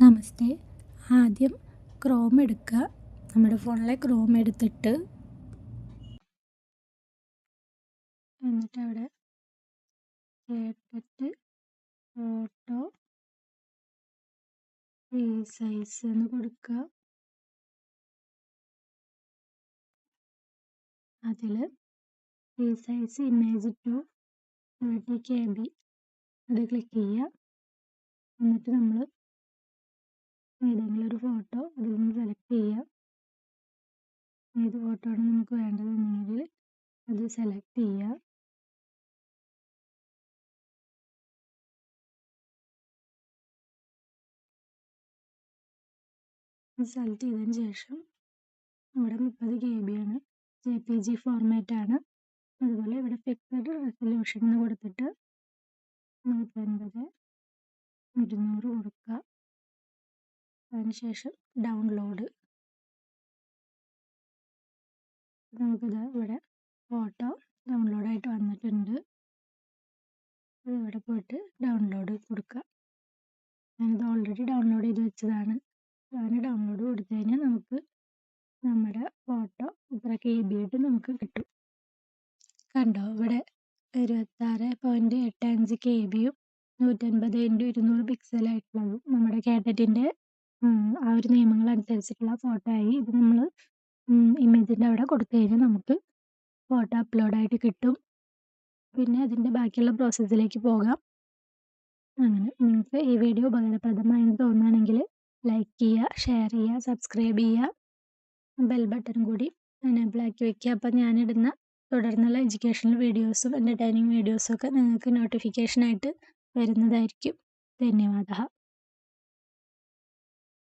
നമസ്തേ. ആദ്യം ക്രോം എടുക്കുക നമ്മുടെ ഫോണിലെ ക്രോം എടുത്തിട്ട് എന്നിട്ട് അവിടെ കേട്ടിട്ട് ഫോട്ടോ സൈസ് എന്ന് കൊടുക്കുക അതിൽ size image to thirty K B അത് ക്ലിക്ക് ചെയ്യുക എന്നിട്ട് നമ്മൾ ഏതെങ്കിലും ഒരു ഫോട്ടോ അതിൽ നിന്ന് സെലക്ട് ചെയ്യുക ഏത് ഫോട്ടോ ആണ് നമുക്ക് വേണ്ടതെന്നുണ്ടെങ്കിൽ അത് സെലക്ട് ചെയ്യുക സെലക്ട് ചെയ്തതിന് ശേഷം ഇവിടെ മുപ്പത് കെ ബി ആണ്. ജെ പി ജി അതുപോലെ ഇവിടെ ഫിക്സഡ് റെസൊല്യൂഷൻ എന്ന് കൊടുത്തിട്ട് നൂറ്റൻപത് ഇരുന്നൂറ് കൊടുക്കുക അതിനുശേഷം ഡൗൺലോഡ് നമുക്കിത് ഇവിടെ ഫോട്ടോ ഡൗൺലോഡായിട്ട് വന്നിട്ടുണ്ട്. അത് ഇവിടെ പോയിട്ട് ഡൗൺലോഡ് കൊടുക്കുക ഞാനിത് ഓൾറെഡി ഡൗൺലോഡ് ചെയ്ത് വെച്ചതാണ്. അങ്ങനെ ഡൗൺലോഡ് കൊടുത്തു കഴിഞ്ഞാൽ നമുക്ക് നമ്മുടെ ഫോട്ടോ ഇത്ര കെ ബി ആയിട്ട് നമുക്ക് കിട്ടും. കണ്ടോ? ഇവിടെ ഇരുപത്താറ് പോയിന്റ് എട്ട് അഞ്ച് കെ ബിയും നൂറ്റൻപത് ഇന്റു ഇരുന്നൂറ് പിക്സലായിട്ടുള്ളതും നമ്മുടെ ആ ഒരു നിയമങ്ങൾ അനുസരിച്ചിട്ടുള്ള ഫോട്ടോ ആയി ഇത് നമ്മൾ ഇമേജിന്റെ അവിടെ കൊടുത്തു കഴിഞ്ഞാൽ നമുക്ക് ഫോട്ടോ അപ്ലോഡായിട്ട് കിട്ടും. പിന്നെ അതിന്റെ ബാക്കിയുള്ള പ്രോസസ്സിലേക്ക് പോകാം. അങ്ങനെ നിങ്ങൾക്ക് ഈ വീഡിയോ ഉപകാരപ്രദമായെന്ന് തോന്നുകയാണെങ്കിൽ ലൈക്ക് ചെയ്യുക ഷെയർ ചെയ്യുക സബ്സ്ക്രൈബ് ചെയ്യുക. ബെൽ ബട്ടൺ കൂടി എനേബിൾ ആക്കി വെക്കുക. അപ്പോൾ ഞാനിടുന്ന തുടർന്നുള്ള എഡ്യൂക്കേഷണൽ വീഡിയോസും എന്റർടൈനിങ് വീഡിയോസും ഒക്കെ നിങ്ങൾക്ക് നോട്ടിഫിക്കേഷനായിട്ട് വരുന്നതായിരിക്കും. ധന്യവാദ.